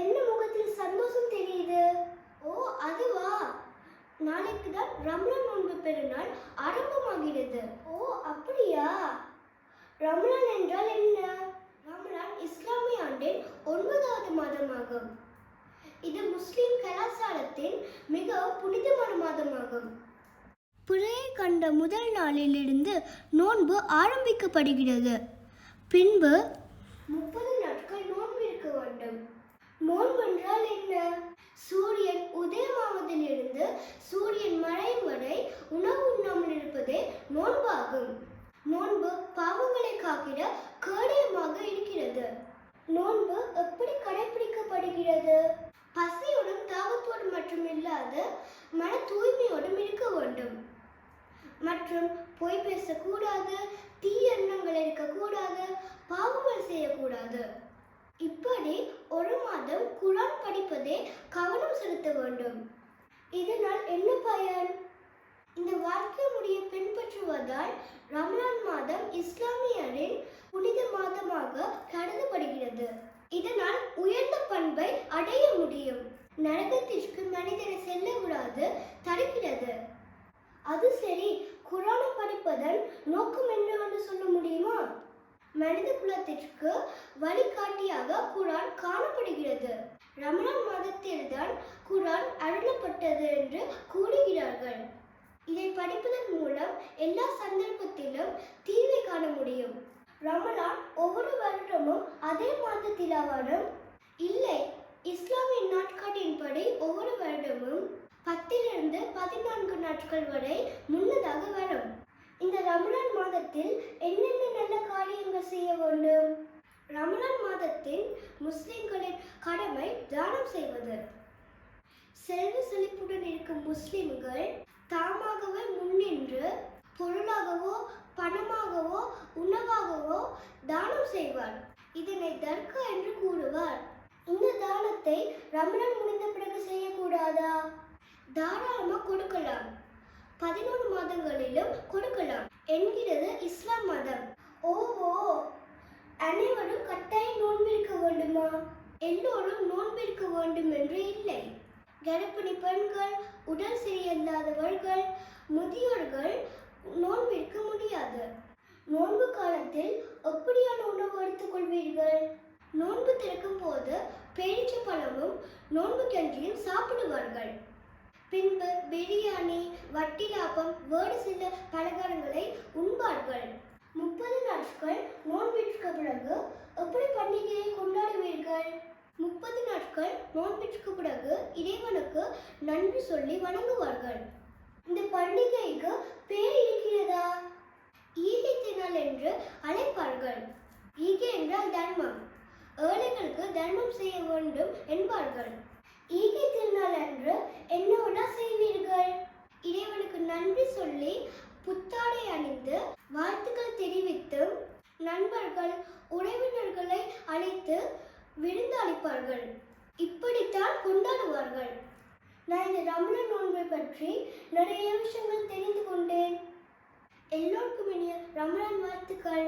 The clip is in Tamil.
என்ன முகத்தில் சந்தோஷம் தெரியுது? ஓ அதுவா? நாளைக்கு தான் ரம்லான் நோன்பு பெருநாள் ஆரம்பமாகிறது. ஓ அப்படியா? ரம்லான் என்றால் என்ன? ரம்லான் இஸ்லாமிய ஆண்டின் ஒன்பதாவது மாதமாகும். இது முஸ்லிம் கலாச்சாரத்தின் மிக புனிதமான மாதமாகும். புறையை கண்ட முதல் நாளிலிருந்து நோன்பு ஆரம்பிக்கப்படுகிறது. பின்பு முப்பது நாட்கள் நோன்பு இருக்க வேண்டும். மோன் என்றால் என்ன? சூரியன் உதயமாவதிலிருந்து சூரியன் மறையும் வரை உணவு உண்ணாமல் இருப்பதே நோன்பாகும் நோன்பு பாவங்களை காக்கிட கேடயமாக இருக்கிறது. நோன்பு எப்படி கடைபிடிக்கப்படுகிறது பசியோடும் தாகத்தோடும் மட்டும் இல்லாத மன தூய்மையோடும் இருக்க வேண்டும். மற்றும் பொய் பேசக்கூடாது. தீய எண்ணங்கள் இருக்கக்கூடாது பாவங்கள் செய்யக்கூடாது இப்படி ஒரு மாதம் குரான் படிப்பதே கவனம் செலுத்த வேண்டும். இதனால் என்ன பயன்? இந்த வாழ்க்கை முறையை பின்பற்றுவதால் ரமலான் மாதம் இஸ்லாமியரின் புனித மாதமாக கருதப்படுகிறது. இதனால் உயர்ந்த பண்பை அடைய முடியும். நரகத்திற்கு மனிதனை செல்ல விடாது தடுக்கிறது. அது சரி குரானை படிப்பதன் நோக்கம் என்னவென்று சொல்ல முடியுமா மனித குலத்திற்கு வழிகாட்டியாக குரான் காணப்படுகிறது. ரமணான் மாதத்தில்தான் குரான் அருளப்பட்டது என்று கூறுகிறார்கள். இதை படிப்பதன் மூலம் எல்லா சந்தர்ப்பத்திலும் தீர்வை காண முடியும். ரமலான் ஒவ்வொரு வருடமும் அதே மாதத்திலா இல்லை இஸ்லாமிய நாட்காட்டின்படி ஒவ்வொரு வருடமும் பத்திலிருந்து பதினான்கு நாட்கள் வரை முன்னதாக வரும். இந்த ரமணான் மாதத்தில் என்னென்ன நல்ல காரியங்கள் செய்ய வேண்டும்? ரமணான் மாதத்தில் முஸ்லிம்களின் கடமை தானம் செய்வது. செல்வ செழிப்புடன் இருக்கும் முஸ்லிம்கள் தாமாகவே முன்னின்று பொருளாகவோ பணமாகவோ உணவாகவோ தானம் செய்வார். இதனை தர்கா என்று கூறுவார். இந்த தானத்தை ரமணன் முடிந்த பிறகு செய்யக்கூடாதா? தாராளமாக கொடுக்கலாம். பதினோரு மாதங்களிலும் கொடுக்கலாம் என்கிறது இஸ்லாம் மதம். ஓஹோ அனைவரும் கட்டாயம் நோன்பிருக்க வேண்டுமா? எல்லோரும் நோன்பிருக்க வேண்டும் என்று இல்லை. கர்ப்பிணி பெண்கள் உடல் சரியில்லாதவர்கள் முதியோர்கள் நோன்பிருக்க முடியாது. நோன்பு காலத்தில் எப்படியான உணவு எடுத்துக்கொள்வீர்கள் நோன்பு திறக்கும் போது பேரிச்ச பழமும் நோன்பு கஞ்சியும் சாப்பிடுவார்கள். பின்பு பிரியாணி வட்டிலாப்பம் வேறு சில பலகாரங்களை உண்பார்கள். முப்பது நாட்கள் நோன்பிற்கு பிறகு எப்படி பண்டிகையை கொண்டாடுவீர்கள்? முப்பது நாட்கள் நோன்பிற்கு பிறகு இறைவனுக்கு நன்றி சொல்லி வணங்குவார்கள். இந்த பண்டிகைக்கு பேர் இருக்கிறதா? ஈகை திருநாள் என்று அழைப்பார்கள். ஈகை என்றால் தர்மம். ஏழைகளுக்கு தர்மம் செய்ய வேண்டும் என்பார்கள். ஈகை திருநாள் அன்று என்னவெல்லாம் செய்வீர்கள்? இறைவனுக்கு நன்றி சொல்லி புத்தாடை அணிந்து வாழ்த்துக்கள் தெரிவித்து நண்பர்கள் உறவினர்களை அழைத்து விருந்து அளிப்பார்கள். இப்படித்தான் கொண்டாடுவார்கள். நான் இந்த ரமண நோன்பை பற்றி நிறைய விஷயங்கள் தெரிந்து கொண்டேன். எல்லோருக்கும் இனிய ரமணன் வாழ்த்துக்கள்.